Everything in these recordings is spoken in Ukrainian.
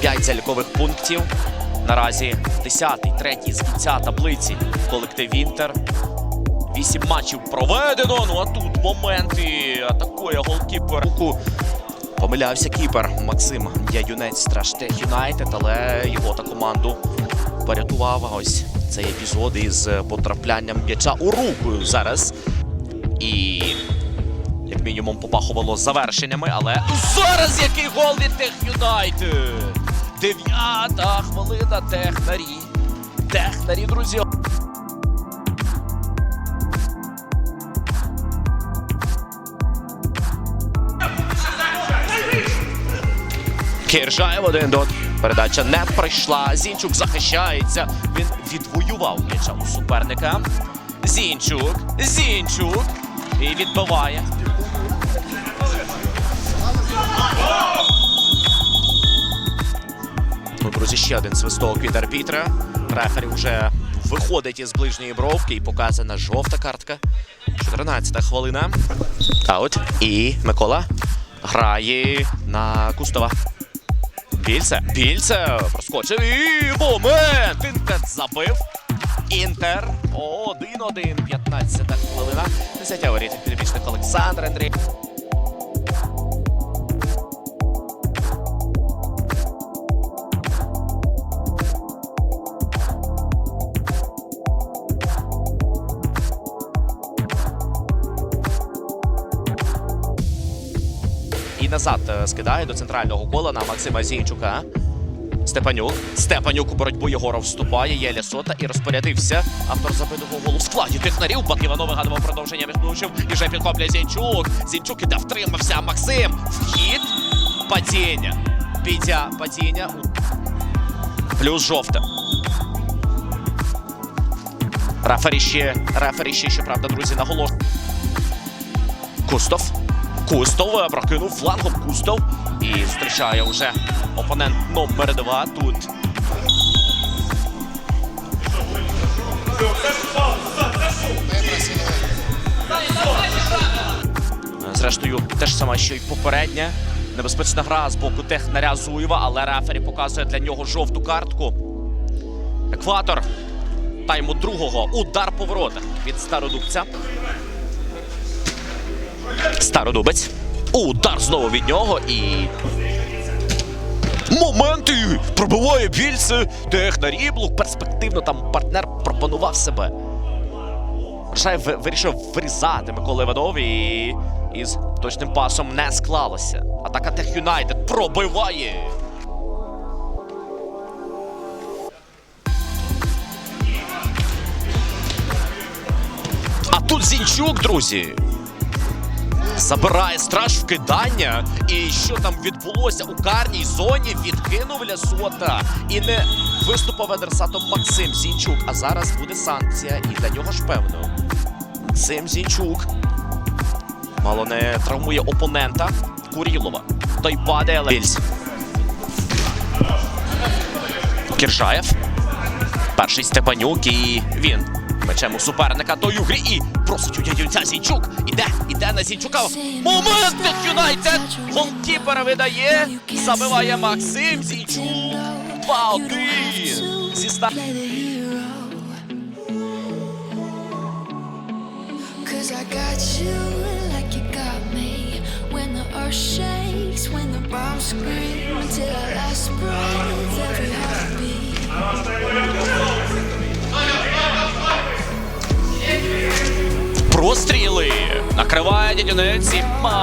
5 залікових пунктів. Наразі 10-й, 3-й з кінця таблиці колектив Інтер. Вісім матчів проведено. Ну а тут моменти атакує голкіпер. Помилявся кіпер Максим Яюнець Страштех Юнайтед, але його та команду порятував ось цей епізод із потраплянням м'яча у руку зараз. І як мінімум попахувало завершеннями, але зараз який гол від Тех Юнайтед! Дев'ята хвилина технарі. Технарі, друзі. Киржаєв один до передача не пройшла. Зінчук захищається. Він відвоював м'яча у суперника. Зінчук, Зінчук. І відбиває. Друзі, ще один свисток від арбітра. Рефері вже виходить із ближньої бровки і показана жовта картка. 14-та хвилина. Аут. І Микола грає на Кустова. Більце. Більце. Проскочив. І момент. Інтер забив. Інтер. 1-1. 15 хвилина. 10 воріт підопічник Олександр Андрій. І назад е, скидає до центрального кола на Максима Зінчука. Степанюк. Степанюк у боротьбу Єгоров вступає. Є Лясота і розпорядився. Автор забитого голу в складі технарів. Бак Іванов вигадував продовження відключив. І вже підхоплює Зінчук. Зінчук іде втримався. Максим. Вхід. Падіння. Підя. Падіння. Плюс жовте. Рефері ще, рефері ще, щоправда, друзі, наголошує. Кустов. Кустов е, прокинув флангом Кустов. І зустрічає вже опонент номер два тут. Зрештою, те ж саме, що й попередня. Небезпечна гра з боку технаря Зуєва, але рефері показує для нього жовту картку. Екватор тайму другого. Удар по воротах від стародубця. Стародубець. Удар знову від нього і. Моменти! Пробиває більце. Технаріблук. Перспективно там партнер пропонував себе. Ви- вирішив вирізати Миколи Іванов і із точним пасом не склалося. Атака Тех Юнайтед пробиває. А тут Зінчук, друзі. Забирає страж вкидання. І що там відбулося у карній зоні? Відкинув Лясота. І не виступав адресатом Максим Зінчук. А зараз буде санкція. І для нього ж певно. Максим Зінчук. Мало не травмує опонента Курілова. Той падає, Більць. Кіржаєв. Перший Степанюк і він. Мечем у суперника до Югрі і просить у дядюнця Зінчук. Іде, іде на Зінчука. Момент від Юнайтед. Голкіпера видає. Забиває Максим Зінчук. 2-1. Зі ста... Cause I got you like you got me. When the earth shakes, when the bombs scream, Накриває дядюнець і Максим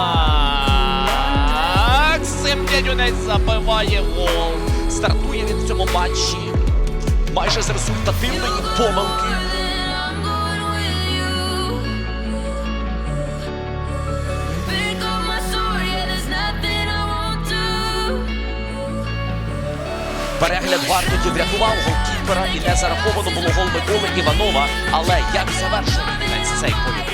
дядюнець забиває гол. Стартує він в цьому матчі. Майже з результативної помилки. Перегляд вартуті врятував голкіпера і не зараховано було гол Миколи Іванова. Але як завершив кінець цей поєдинок?